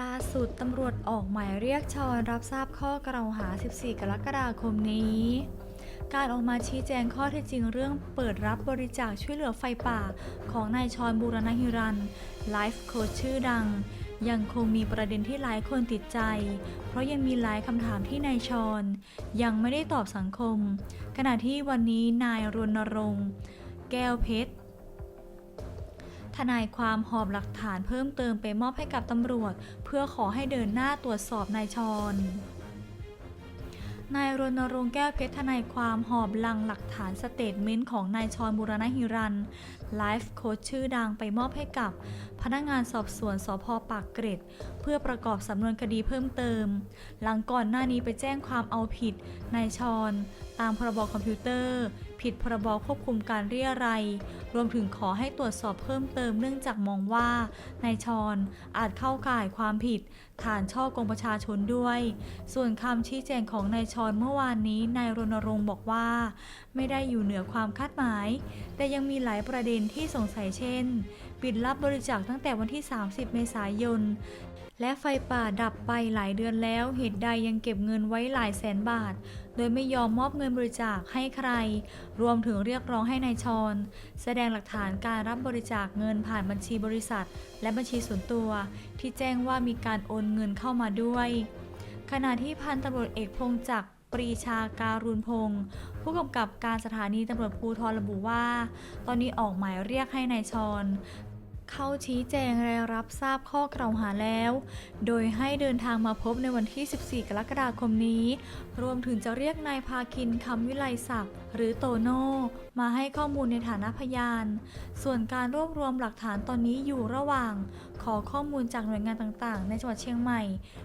ล่าสุดตำรวจออกหมายเรียกชอนรับทราบข้อกล่าวหา 14 กรกฎาคมนี้ การออกมาชี้แจงข้อเท็จจริงเรื่องเปิดรับบริจาคช่วยเหลือไฟป่าของนายชอนบูรณหิรันไลฟ์โค้ชชื่อดัง ยังคงมีประเด็นที่หลายคนติดใจ เพราะยังมีหลายคำถามที่นายชอนยังไม่ได้ตอบสังคม ขณะที่วันนี้นายรณรงค์ แก้วเพชร ทนายความหอบหลักฐานเพิ่มเติมไปมอบให้กับตำรวจ เพื่อขอให้เดินหน้าตรวจสอบนายชอนนายรณรงค์แก้วเพชรทนายความหอบลังหลักฐานสเตทเมนต์ของนายชอนบุรณหิรันไลฟ์โค้ชชื่อดังไปมอบให้กับ พนักงานสอบสวนสพปากเกร็ด เพื่อประกอบสำนวนคดีเพิ่มเติม หลังก่อนหน้านี้ไปแจ้งความเอาผิดนายชอนตามพรบคอมพิวเตอร์ ผิดพรบควบคุมการเรียรัยรวมถึงขอให้ตรวจสอบเพิ่มเติมเนื่องจากมองว่านายชอนอาจเข้าข่ายความผิด ฐานช่อกงประชาชนด้วย ส่วนคำชี้แจงของนายชอนเมื่อวานนี้นายรณรงค์บอกว่า ไม่ได้อยู่เหนือความคาดหมาย แต่ยังมีหลายประเด็นที่สงสัยเช่น ปิดรับบริจาคตั้งแต่วันที่ 30 เมษายน และไฟป่าดับไปหลายเดือนแล้ว เหตุใดยังเก็บเงินไว้หลายแสนบาท โดยไม่ยอมมอบเงินบริจาคให้ใคร รวมถึงเรียกร้องให้นายชอนแสดงหลักฐานการรับบริจาคเงินผ่านบัญชีบริษัท และบัญชีส่วนตัว ที่แจ้งว่ามีการโอนเงินเข้ามาด้วย ขณะที่พันตำรวจเอกพงจักรปรีชาการุณพงศ์ผู้กำกับการสถานีตำรวจภูธรระบุว่า ตอนนี้ออกหมายเรียกให้นายชอน เข้าชี้แจงและรับทราบข้อกล่าวหาแล้ว โดยให้เดินทางมาพบในวันที่ 14 กรกฎาคมนี้ รวมถึงจะเรียกนายพาคินคำวิไลศักดิ์หรือโตโน่ มาให้ข้อมูลในฐานะพยาน ส่วนการรวบรวมหลักฐานตอนนี้อยู่ระหว่าง ขอข้อมูลจากหน่วยงานต่างๆ ในจังหวัดเชียงใหม่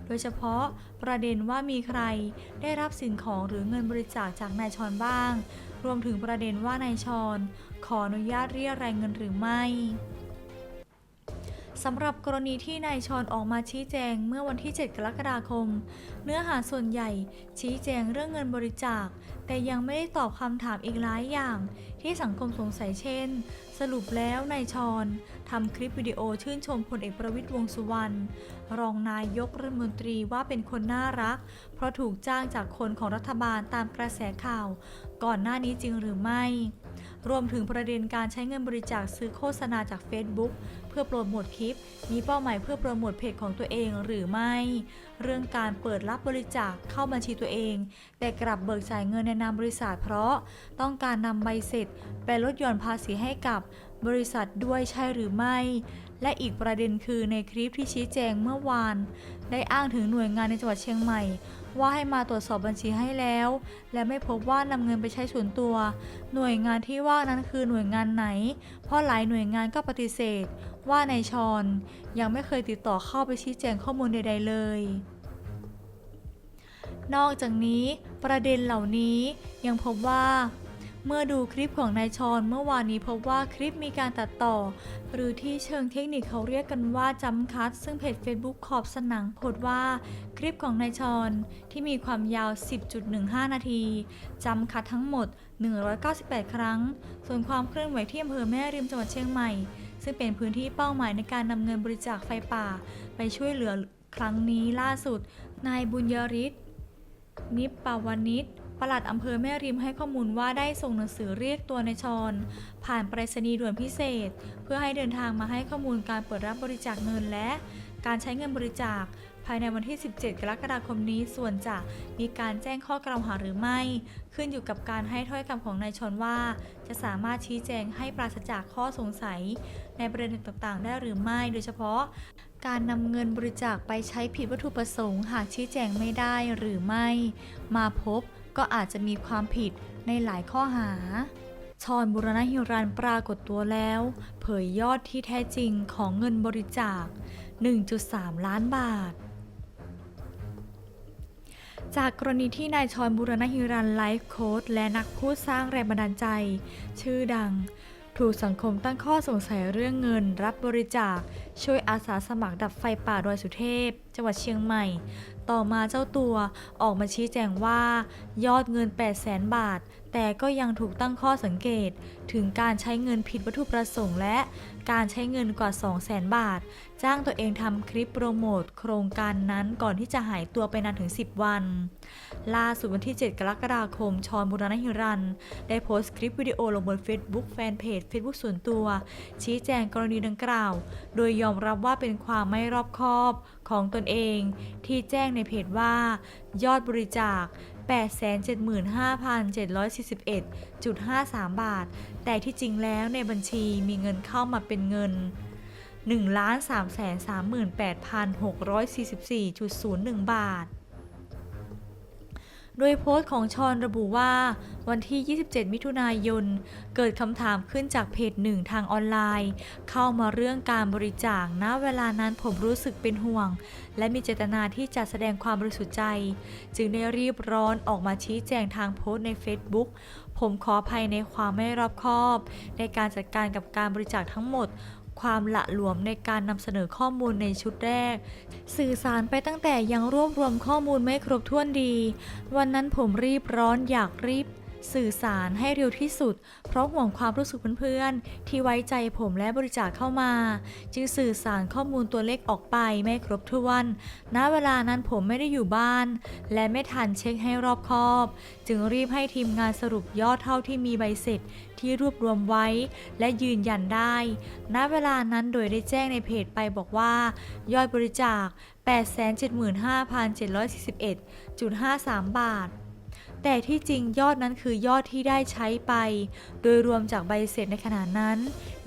โดยเฉพาะประเด็นว่ามีใคร ได้รับสิ่งของหรือเงินบริจาคจากนายชอนบ้าง รวมถึงประเด็นว่านายชอนขออนุญาตเรียรายเงินหรือไม่ สำหรับกรณีที่นายชอนออกมาชี้แจงเมื่อวันที่ 7 กรกฎาคม เนื้อหาส่วนใหญ่ชี้แจงเรื่องเงินบริจาค แต่ยังไม่ได้ตอบคำถามอีกหลายอย่าง ที่สังคมสงสัยเช่น สรุปแล้วนายชอนทำคลิปวิดีโอชื่นชมพลเอกประวิตรวงสุวรรณรองนายกรัฐมนตรีว่าเป็นคนน่ารัก เพราะถูกจ้างจากคนของรัฐบาลตามกระแสข่าว ก่อนหน้านี้จริงหรือไม่ รวมถึงประเด็นการใช้เงินบริจาคซื้อโฆษณาจาก Facebook เพื่อโปรโมทคลิป มีเป้าหมายเพื่อโปรโมทเพจของตัวเองหรือไม่ เรื่องการเปิดรับบริจาคเข้าบัญชีตัวเอง แต่กลับเบิกจ่ายเงินในนามบริษัทเพราะต้องการนำใบเสร็จไปลดหย่อนภาษีให้กับบริษัทด้วยใช่หรือไม่ และอีกประเด็นคือในคลิปที่ชี้แจงเมื่อวาน ได้อ้างถึงหน่วยงานในจังหวัดเชียงใหม่ว่าให้มาตรวจสอบบัญชีให้แล้ว และไม่พบว่านำเงินไปใช้ส่วนตัว หน่วยงานที่ว่านั้นคือหน่วยงานไหน เพราะหลายหน่วยงานก็ปฏิเสธ ว่านายชอน ยังไม่เคยติดต่อเข้าไปชี้แจงข้อมูลใด ๆ เลย นอกจากนี้ประเด็นเหล่านี้ยังพบว่า เมื่อดูคลิปของนายชอนเมื่อวานนี้พบว่าคลิปมีการตัดต่อ หรือที่เชิงเทคนิคเขาเรียกกันว่าจัมคัตซึ่งเพจ Facebook ขอบสนังโพสว่า คลิปของนายชอนที่มีความยาว 10.15 นาทีจัมคัตทั้งหมด 198 ครั้ง ส่วนความเคลื่อนไหวที่อำเภอแม่ริมจังหวัดเชียงใหม่ ซึ่งเป็นพื้นที่เป้าหมายในการนำเงินบริจาคไฟป่า ไปช่วยเหลือครั้งนี้ล่าสุดนายบุญยริศนิปปาวนิช ปลัดอำเภอแม่ริมให้ข้อมูลว่าได้ส่งหนังสือเรียกตัวนายชอนผ่านไปรษณีย์ด่วนพิเศษ เพื่อให้เดินทางมาให้ข้อมูลการเปิดรับบริจาคเงินและ การใช้เงินบริจาค ภายในวันที่ 17 กรกฎาคมนี้ส่วนจะมีการแจ้งข้อกล่าวหาหรือไม่ ขึ้นอยู่กับการให้ถ้อยคำของนายชอนว่า จะสามารถชี้แจงให้ปราศจากข้อสงสัย ในประเด็นต่างๆ ได้หรือไม่ โดยเฉพาะ การนำเงินบริจาคไปใช้ผิดวัตถุประสงค์ หากชี้แจงไม่ได้หรือไม่ มาพบ ก็อาจจะมีความผิดในหลายข้อหา ชอนบุรณหิรันปรากฏตัวแล้ว เผยยอดที่แท้จริงของเงินบริจาค 1.3 ล้านบาท จากกรณีที่นายชอนบุรณหิรันไลฟ์โค้ดและนักพูดสร้างแรงบันดาลใจ ชื่อดังถูกสังคมตั้งข้อสงสัยเรื่องเงิน รับบริจาค ช่วยอาสาสมัครดับไฟป่าดอยสุเทพ จังหวัดเชียงใหม่ ต่อมาเจ้าตัวออกมาชี้แจงว่า ยอดเงิน 8 0 0แสนบาท แต่ก็ยังถูกตั้งข้อสังเกต ถึงการใช้เงินผิดวัตถุประสงค์และ การใช้เงินกว่า 2 0 0แสนบาท จ้างตัวเองทำคลิปโปรโมทโครงการนั้นก่อนที่จะหายตัวไปนานถึง 10 วัน ล่าสุดวันที่ 7 กรกฎาคม ชอนบุรณหิรัน ได้โพสต์คลิปวิดีโอลงบน Facebook แฟนเพจ Facebook ส่วนตัว ชี้แจงกรณีดังกล่าว โดยยอมรับว่าเป็นความไม่รอบคอบของตนเอง ที่แจ้งในเพจว่ายอดบริจาค 875,741.53 บาท แต่ที่จริงแล้วในบัญชีมีเงินเข้ามาเป็นเงิน 1,338,644.01 บาท โดยโพสต์ของชอนระบุว่า วันที่ 27 มิถุนายน เกิดคำถามขึ้นจากเพจหนึ่งทางออนไลน์ เข้ามาเรื่องการบริจาคณเวลานั้นผมรู้สึกเป็นห่วง และมีเจตนาที่จะแสดงความบริสุทธิ์ใจ จึงได้รีบร้อนออกมาชี้แจงทางโพสต์ใน Facebook ผมขออภัยในความไม่รอบคอบ ในการจัดการกับการบริจาคทั้งหมด ความละหลวมในการนำเสนอข้อมูลในชุดแรก สื่อสารไปตั้งแต่ยังรวบรวมข้อมูลไม่ครบถ้วนดี วันนั้นผมรีบร้อนอยากรีบ สื่อสารให้เร็วที่สุด เพราะห่วงความรู้สึกเพื่อนๆ ที่ไว้ใจผมและบริจาคเข้ามา จึงสื่อสารข้อมูลตัวเลขออกไปไม่ครบถ้วน ณ เวลานั้นผมไม่ได้อยู่บ้าน และไม่ทันเช็คให้รอบคอบ จึงรีบให้ทีมงานสรุปยอดเท่าที่มีใบเสร็จที่รวบรวมไว้และยืนยันได้ ณ เวลานั้นโดยได้แจ้งในเพจไปบอกว่า ยอดบริจาค 875,741.53 บาท แต่ที่จริงยอดนั้นคือยอดที่ได้ใช้ไป โดยรวมจากใบเสร็จในขณะนั้น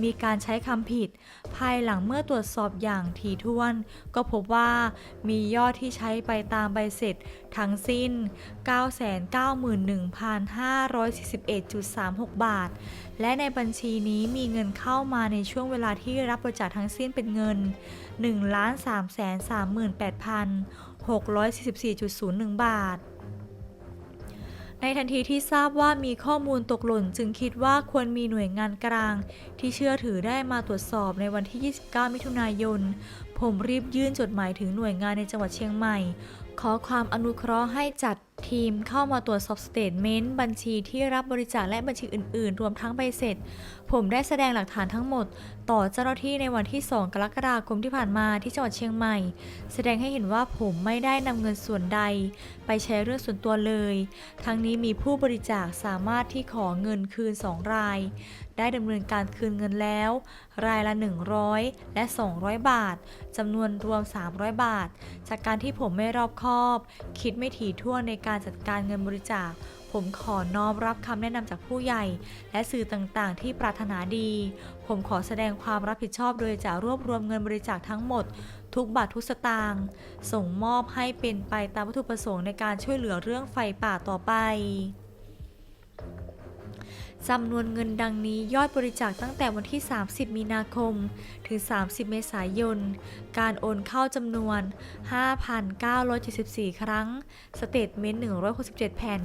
มีการใช้คำผิด ภายหลังเมื่อตรวจสอบอย่างถี่ถ้วน ก็พบว่ามียอดที่ใช้ไปตามใบเสร็จทั้งสิ้น 991,541.36 บาท และในบัญชีนี้มีเงินเข้ามาในช่วงเวลาที่รับบริจาคทั้งสิ้นเป็นเงิน 1,338,644.01 บาท ในทันทีที่ทราบว่ามีข้อมูลตกหล่นจึงคิดว่าควรมีหน่วยงานกลาง ที่เชื่อถือได้มาตรวจสอบในวันที่ 29 มิถุนายน ผมรีบยื่นจดหมายถึงหน่วยงานในจังหวัดเชียงใหม่ ขอความอนุเคราะห์ให้จัด ทีมเข้ามาตรวจสอบสเตทเมนต์บัญชีที่รับบริจาคและบัญชีอื่น ๆ รวมทั้งใบเสร็จ ผมได้แสดงหลักฐานทั้งหมด ต่อเจ้าหน้าที่ในวันที่ 2 กรกฎาคมที่ผ่านมาที่จังหวัดเชียงใหม่ แสดงให้เห็นว่าผมไม่ได้นำเงินส่วนใด ไปใช้เรื่องส่วนตัวเลย ทั้งนี้มีผู้บริจาคสามารถที่ขอเงินคืน 2 ราย ได้ดำเนินการคืนเงินแล้ว รายละ 100 และ 200 บาทจำนวนรวม 300 บาท จากการที่ผมไม่รอบคอบ คิดไม่ถี่ถ้วนในการจัดการเงินบริจาค ผมขอน้อมรับคำแนะนำจากผู้ใหญ่ และสื่อต่างๆ ที่ปรารถนาดี ผมขอแสดงความรับผิดชอบโดยจะรวบรวมเงินบริจาคทั้งหมด ทุกบาททุกสตางค์ส่งมอบให้เป็นไปตามวัตถุประสงค์ในการช่วยเหลือเรื่องไฟป่าต่อไป จำนวนเงินดังนี้ยอดบริจาคตั้งแต่วันที่ 30 มีนาคม ถึง 30 เมษายน การโอนเข้าจำนวน 5,974 ครั้ง สเตทเมนต์ 167 แผ่น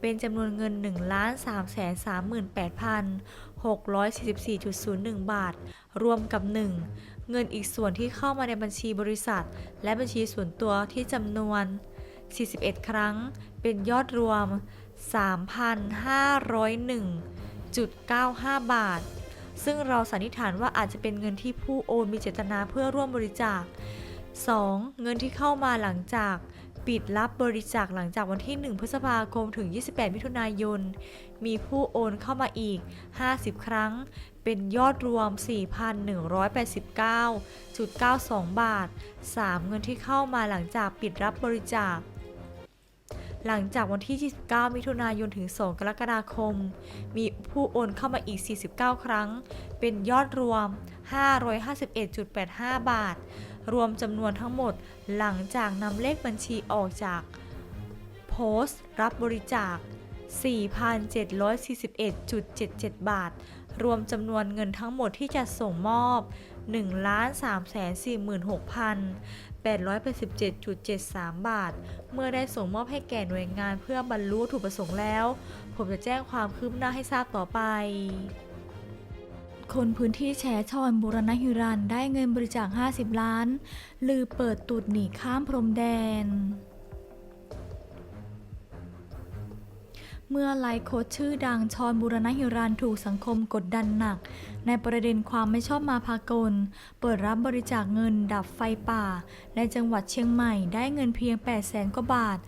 เป็นจำนวนเงิน 1,338,644.01 บาท รวมกับ 1. เงินอีกส่วนที่เข้ามาในบัญชีบริษัท และบัญชีส่วนตัวที่จำนวน 41 ครั้ง เป็นยอดรวม 1.95 บาท ซึ่งเราสันนิษฐานว่าอาจจะเป็นเงินที่ผู้โอนมีเจตนาเพื่อร่วมบริจาค 2. เงินที่เข้ามาหลังจากปิดรับบริจาคหลังจากวันที่ 1 พฤษภาคมถึง 28 มิถุนายน มีผู้โอนเข้ามาอีก 50 ครั้ง เป็นยอดรวม 4,189.92 บาท 3. เงินที่เข้ามาหลังจากปิดรับบริจาค หลังจากวันที่ 29 มิถุนายนถึง 2 กรกฎาคม มีผู้โอนเข้ามาอีก 49 ครั้ง เป็นยอดรวม 551.85 บาท รวมจำนวนทั้งหมดหลังจากนำเลขบัญชีออกจากโพสต์ รับบริจาค 4,741.77 บาท รวมจำนวนเงินทั้งหมดที่จะส่งมอบ 1,346,000 887.73 บาท เมื่อได้ส่งมอบให้แก่หน่วยงานเพื่อบรรลุถูกประสงค์แล้ว ผมจะแจ้งความคืบหน้าให้ทราบต่อไป คนพื้นที่แฉชอนบุรณะฮิรันได้เงินบริจาค 50 ล้าน ลือเปิดตูดหนีข้ามพรมแดน เมื่อไลฟ์โค้ชชื่อดังชอนบุรณหิรันถูกสังคมกดดันหนัก ในประเด็นความไม่ชอบมาพากล เปิดรับบริจาคเงินดับไฟป่า ในจังหวัดเชียงใหม่ได้เงินเพียง 8 0 0แสนกว่าบาท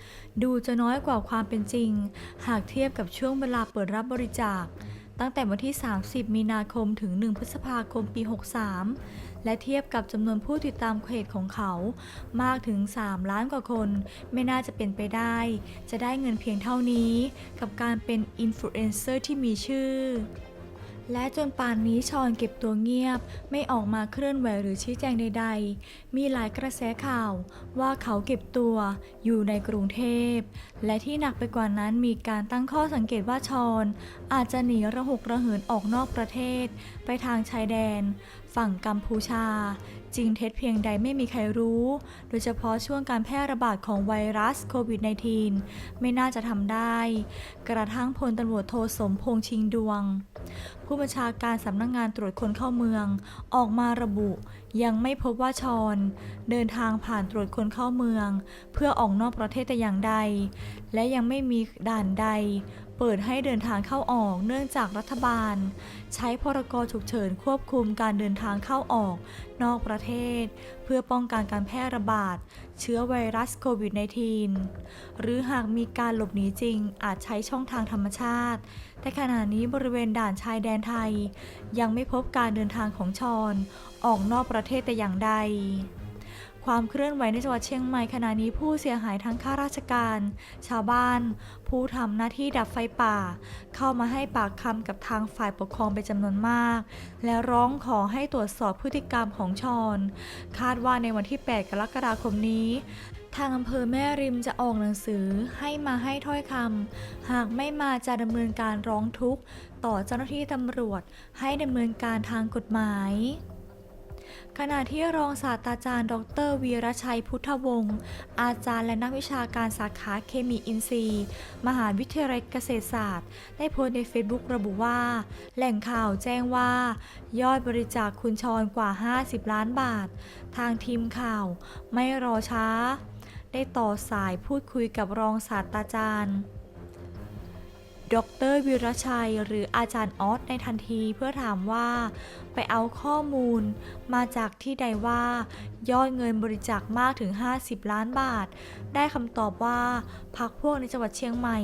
ดูจะน้อยกว่าความเป็นจริง หากเทียบกับช่วงเวลาเปิดรับบริจาค ตั้งแต่วันที่ 30 มีนาคมถึง 1 พฤษภาคมปี 63 และเทียบกับจำนวนผู้ติดตามเพจของเขา มากถึง 3 ล้านกว่าคน ไม่น่าจะเป็นไปได้ จะได้เงินเพียงเท่านี้ กับการเป็นอินฟลูเอนเซอร์ที่มีชื่อ และจนป่านนี้ชอนเก็บตัวเงียบ ไม่ออกมาเคลื่อนไหวหรือชี้แจงใด ๆ มีหลายกระแสข่าวว่าเขาเก็บตัวอยู่ในกรุงเทพ และที่หนักไปกว่านั้นมีการตั้งข้อสังเกตว่าชอนอาจจะหนีระหกระเหินออกนอกประเทศ ไปทางชายแดน ฝั่งกัมพูชา จริงเท็จเพียงใดไม่มีใครรู้ โดยเฉพาะช่วงการแพร่ระบาดของไวรัสโควิด -19 ไม่น่าจะทำได้ กระทั่งพลตำรวจโทสมพงษ์ชิงดวง ผู้บัญชาการสำนักงงานตรวจคนเข้าเมือง ออกมาระบุ ยังไม่พบว่าชอน เดินทางผ่านตรวจคนเข้าเมือง เพื่อออกนอกประเทศแต่อย่างใด และยังไม่มีด่านใด เปิดให้เดินทางเข้าออกเนื่องจากรัฐบาล ใช้พรกฉุกเฉินควบคุมการเดินทางเข้าออก นอกประเทศ เพื่อป้องกันการแพร่ระบาด เชื้อไวรัสโควิด -19 หรือหากมีการหลบหนีจริงอาจใช้ช่องทางธรรมชาติ แต่ขณะนี้บริเวณด่านชายแดนไทย ยังไม่พบการเดินทางของชอน ออกนอกประเทศแต่อย่างใด ความเคลื่อนไหวในจังหวัดเชียงใหม่ขณะนี้ผู้เสียหายทั้งข้าราชการ ชาวบ้าน ผู้ทำหน้าที่ดับไฟป่า เข้ามาให้ปากคำกับทางฝ่ายปกครองเป็นจำนวนมาก และร้องขอให้ตรวจสอบพฤติกรรมของชอน คาดว่าในวันที่ 8 กรกฎาคมนี้ทางอำเภอแม่ริมจะออกหนังสือให้มาให้ถ้อยคำ หากไม่มาจะดำเนินการร้องทุกข์ ต่อเจ้าหน้าที่ตำรวจให้ดำเนินการทางกฎหมาย ขณะที่รองศาสตราจารย์ ดรวีรชัยพุทธวงศ์อาจารย์และนักวิชาการสาขาเคมีอินทรีย์ มหาวิทยาลัยเกษตรศาสตร์ ได้โพสต์ในเฟซบุ๊กระบุว่า แหล่งข่าวแจ้งว่า ยอดบริจาคคุณชรกว่า 50 ล้านบาท ทางทีมข่าว ไม่รอช้า ได้ต่อสายพูดคุยกับรองศาสตราจารย์ ดรวิรชัย หรืออาจารย์ออสในทันทีเพื่อถามว่า ไปเอาข้อมูล มาจากที่ใดว่า ยอดเงินบริจาคมากถึง 50 ล้านบาท ได้คำตอบว่าพักพวกในจังหวัดเชียงใหม่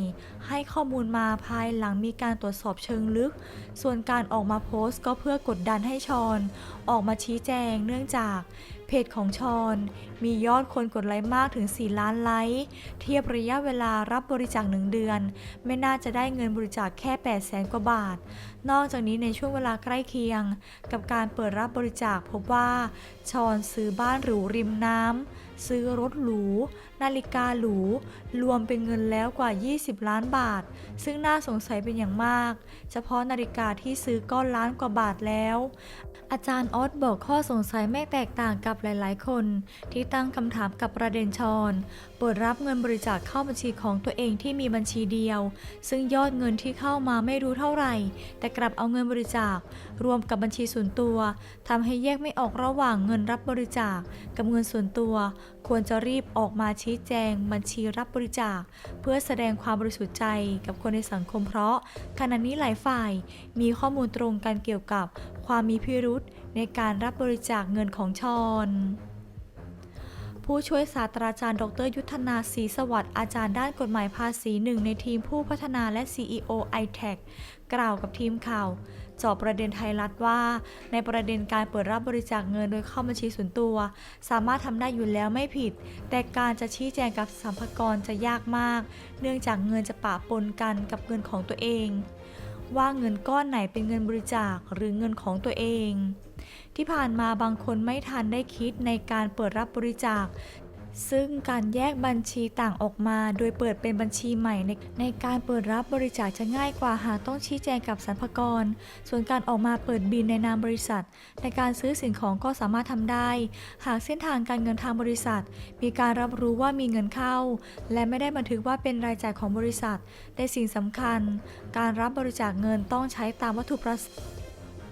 ให้ข้อมูลมาภายหลังมีการตรวจสอบเชิงลึก ส่วนการออกมาโพสต์ก็เพื่อกดดันให้ชอน ออกมาชี้แจงเนื่องจากเพจของชอน มียอดคนกดไลค์มากถึง 4 ล้านไลค์ เทียบระยะเวลารับบริจาคหนึ่งเดือน ไม่น่าจะได้เงินบริจาคแค่8แสนกว่าบาท นอกจากนี้ในช่วงเวลาใกล้เคียง กับการเปิดรับบริจาคพบว่าชอนซื้อบ้านหรูริมน้ำซื้อรถหรู นาฬิกาหรู รวมเป็นเงินแล้วกว่า 20 ล้านบาท ซึ่งน่าสงสัยเป็นอย่างมาก เฉพาะนาฬิกาที่ซื้อก้อนล้านกว่าบาทแล้ว อาจารย์ออสบอกข้อสงสัยไม่แตกต่างกับหลาย ๆ คนที่ตั้งคำถามกับประเด็นชอนเปิดรับเงินบริจาคเข้าบัญชีของตัวเองที่มีบัญชีเดียว ซึ่งยอดเงินที่เข้ามาไม่รู้เท่าไหร่ แต่กลับเอาเงินบริจาค รวมกับบัญชีส่วนตัวทำให้แยกไม่ออกระหว่างเงินรับบริจาค กับเงินส่วนตัว ควรจะรีบออกมาชี้แจง บัญชีรับบริจาค เพื่อแสดงความบริสุทธิ์ใจกับคนในสังคมเพราะขณะนี้หลายฝ่าย มีข้อมูลตรงกันเกี่ยวกับความมีพิรุษในการรับบริจาคเงินของชอน ผู้ช่วยศาสตราจารย์ ดร ยุทธนาศรีสวัสดิ์อาจารย์ด้านกฎหมายภาษีหนึ่งในทีมผู้พัฒนาและ CEO iTech กล่าวกับทีมข่าวจอบประเด็นไทยรัฐว่า ในประเด็นการเปิดรับบริจาคเงินโดยเข้าบัญชีส่วนตัว สามารถทำได้อยู่แล้วไม่ผิด แต่การจะชี้แจงกับสัมภากรจะยากมาก เนื่องจากเงินจะปะปนกันกับเงินของตัวเอง ว่าเงินก้อนไหนเป็นเงินบริจาคหรือเงินของตัวเอง ที่ผ่านมาบางคนไม่ทันได้คิดในการเปิดรับบริจาค ซึ่งการแยกบัญชีต่างออกมา โดยเปิดเป็นบัญชีใหม่ในในการเปิดรับบริจาคจะง่ายกว่าหากต้องชี้แจงกับสรรพากร ส่วนการออกมาเปิดบินในนามบริษัท ในการซื้อสิ่งของก็สามารถทำได้ หากเส้นทางการเงินทางบริษัท มีการรับรู้ว่ามีเงินเข้า และไม่ได้บันทึกว่าเป็นรายจ่ายของบริษัทแต่สิ่งสำคัญ การรับบริจาคเงินต้องใช้ตามวัตถุประส